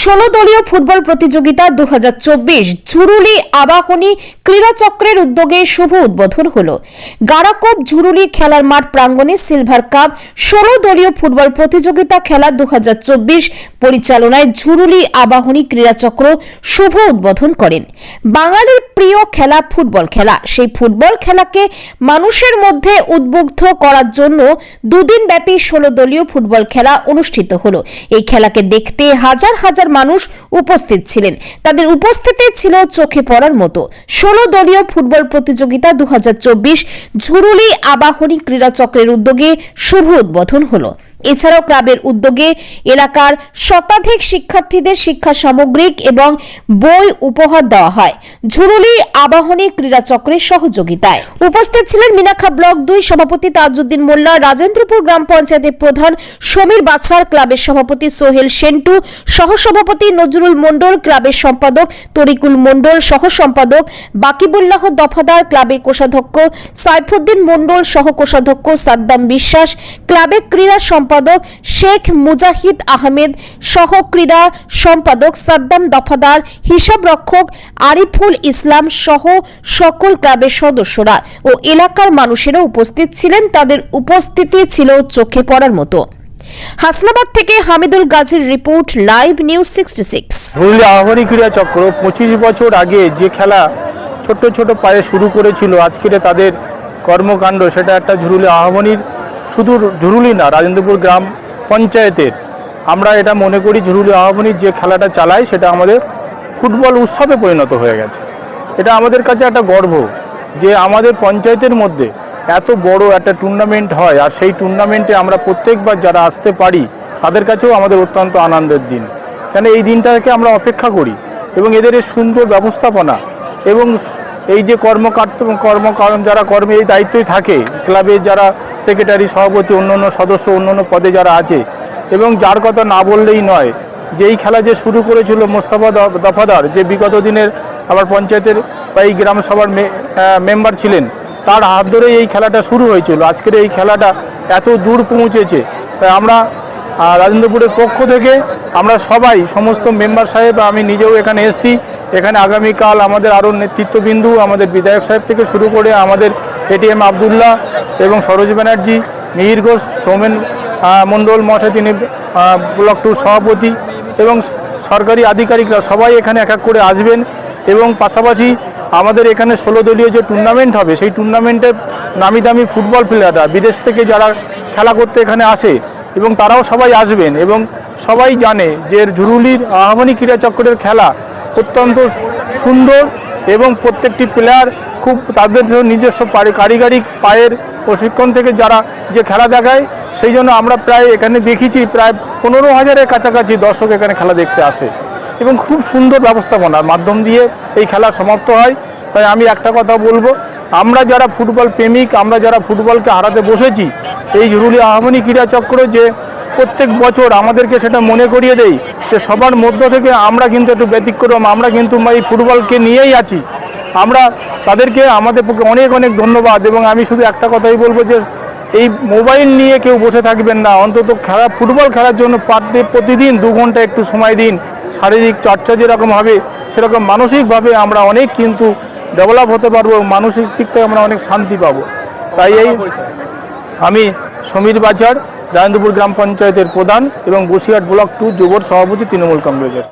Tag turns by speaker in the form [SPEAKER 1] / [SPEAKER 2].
[SPEAKER 1] ষোলো দলীয় ফুটবল প্রতিযোগিতা দু ঝুরুলি আবাহনী ক্রীড়াচক্রের উদ্যোগে শুভ উদ্বোধন হল। গারাকোপ ঝুরুলি খেলার মাঠ প্রাঙ্গণে সিলভার কাপ ষোলো দলীয় ফুটবল প্রতিযোগিতা খেলা দু পরিচালনায় ঝুরুলি আবাহনী ক্রীড়াচক্র শুভ উদ্বোধন করেন। বাঙালির প্রিয় খেলা ফুটবল খেলা। সেই ফুটবল খেলাকে মানুষের মধ্যে উদ্বুদ্ধ করার জন্য দুদিন ব্যাপী ষোলো দলীয় ফুটবল খেলা অনুষ্ঠিত হলো। এই খেলাকে দেখতে হাজার হাজার মানুষ উপস্থিত ছিলেন। তাদের উপস্থিতি ছিল চোখে পড়ার মতো। ষোলো দলীয় ফুটবল প্রতিযোগিতা দু হাজার চব্বিশ ঝুরুলি আবাহনী ক্রীড়া চক্রের উদ্যোগে শুভ উদ্বোধন হলো। এছাড়াও ক্লাবের উদ্যোগে এলাকার শতাধিক শিক্ষার্থীদের শিক্ষা সামগ্রিক এবং বই উপহার দেওয়া হয়। ঝুরুলি আবাহনী ক্রীড়া চক্রের সহযোগিতায়। উপস্থিত ছিলেন মিনাখা ব্লক দুই সভাপতি তাজউদ্দিন মোল্লা, রাজেন্দ্রপুর গ্রাম পঞ্চায়েতের প্রধান সমীর বাছার ক্লাবের সভাপতি সোহেল সেন্টু, সহসভাপতি নজরুল মণ্ডল, ক্লাবের সম্পাদক তরিকুল মণ্ডল সহ সম্পাদক বাকিবুল্লাহ দফাদার, ক্লাবের কোষাধ্যক্ষ সাইফুদ্দিন মণ্ডল সহ কোষাধ্যক্ষ সাদ্দাম বিশ্বাস, ক্লাবের ক্রীড়া শেখ মুজাহিদ আহমেদ সহ ক্রীড়া সম্পাদক সাদ্দাম দফাদার, হিসাব রক্ষক আরিফুল ইসলাম সহ সকল ক্লাবের সদস্যরা ও এলাকার মানুষেরা উপস্থিত ছিলেন। তাদের উপস্থিতি ছিল চোখে পড়ার মতো। হাসনাবাদ থেকে হামিদুল গাজীর report, live news sixty six.
[SPEAKER 2] আহ্বানী ক্রীড়া চক্র পঁচিশ বছর আগে যে খেলা ছোট্ট ছোট পায়ে শুরু করেছিল, আজকের তাদের কর্মকাণ্ড, সেটা একটা ঝুরুলি আহ্বানীর শুধু ঝুরুলি না, রাজেন্দ্রপুর গ্রাম পঞ্চায়েতের। আমরা এটা মনে করি ঝুরুলি আহ্বানীর যে খেলাটা চালায়, সেটা আমাদের ফুটবল উৎসবে পরিণত হয়ে গেছে। এটা আমাদের কাছে একটা গর্ব যে আমাদের পঞ্চায়েতের মধ্যে এত বড় একটা টুর্নামেন্ট হয়, আর সেই টুর্নামেন্টে আমরা প্রত্যেকবার যারা আসতে পারি, তাদের কাছেও আমাদের অত্যন্ত আনন্দের দিন। কেন এই দিনটাকে আমরা অপেক্ষা করি এবং এদের সুন্দর ব্যবস্থাপনা এবং এই যে কর্মকার্য কর্ম কর্ম- যারা কর্মে, এই দায়িত্বই থাকে। ক্লাবের যারা সেক্রেটারি, সভাপতি, অন্যান্য সদস্য, অন্যান্য পদে যারা আছে। এবং যার কথা না বললেই নয়, যে এই খেলা যে শুরু করেছিল মোস্তফা দফাদার, যে বিগত দিনের আবার পঞ্চায়েতের বা এই গ্রাম সভার মে- মেম্বার ছিলেন, তার হাত ধরেই এই খেলাটা শুরু হয়েছিল। আজকের এই খেলাটা এত দূর পৌঁছেছে। তাই আমরা রাজেন্দ্রপুরের পক্ষ থেকে আমরা সবাই, সমস্ত মেম্বার সাহেব, আমি নিজেও এখানে এসেছি। এখানে আগামীকাল আমাদের আরও নেতৃত্ববিন্দু, আমাদের বিধায়ক সাহেব থেকে শুরু করে আমাদের এটিএম আবদুল্লাহ এবং সরোজ ব্যানার্জি, মিহির ঘোষ, সৌমেন মণ্ডল মহাশয়, তিনি ব্লক টুর সভাপতি এবং সরকারি আধিকারিকরা সবাই এখানে এক এক করে আসবেন এবং পাশাপাশি আমাদের এখানে ষোলো দলীয় যে টুর্নামেন্ট হবে, সেই টুর্নামেন্টে নামি দামি ফুটবল প্লেয়াররা, বিদেশ থেকে যারা খেলা করতে এখানে আসে এবং তারাও সবাই আসবেন এবং সবাই জানে যে ঝুরুলির আহ্বানী ক্রীড়া চক্রের খেলা অত্যন্ত সুন্দর এবং প্রত্যেকটি প্লেয়ার খুব তাদের নিজস্ব কারিগরিক পায়ের প্রশিক্ষণ থেকে যারা যে খেলা দেখায়, সেই জন্য আমরা প্রায় এখানে দেখেছি প্রায় পনেরো হাজারের কাছাকাছি দর্শক এখানে খেলা দেখতে আসে এবং খুব সুন্দর ব্যবস্থাপনার মাধ্যম দিয়ে এই খেলা সমাপ্ত হয়। তাই আমি একটা কথা বলব আমরা যারা ফুটবল প্রেমিক, আমরা যারা ফুটবলকে হারাতে বসেছি, এই জরুরি আহ্বানী ক্রীড়া চক্র যে প্রত্যেক বছর আমাদেরকে সেটা মনে করিয়ে দেয় যে সবার মধ্য থেকে আমরা কিন্তু একটু ব্যতিক্রম, আমরা কিন্তু এই ফুটবলকে নিয়েই আছি। আমরা তাদেরকে, আমাদের পক্ষে অনেক অনেক ধন্যবাদ এবং আমি শুধু একটা কথাই বলব যে এই মোবাইল নিয়ে কেউ বসে থাকবেন না, অন্তত খেলা, ফুটবল খেলার জন্য পার ডে প্রতিদিন দু ঘণ্টা একটু সময় দিন। শারীরিক চর্চা যেরকম হবে, সেরকম মানসিকভাবে আমরা অনেক কিন্তু ডেভেলপ হতে পারব মানুষের দিক থেকে আমরা অনেক শান্তি পাবো। তাই এই আমি সমীর বাজার রায়ন্দপুর গ্রাম পঞ্চায়েতের প্রধান এবং বসিরহাট ব্লক টু যুবর সভাপতি তৃণমূল কংগ্রেসের।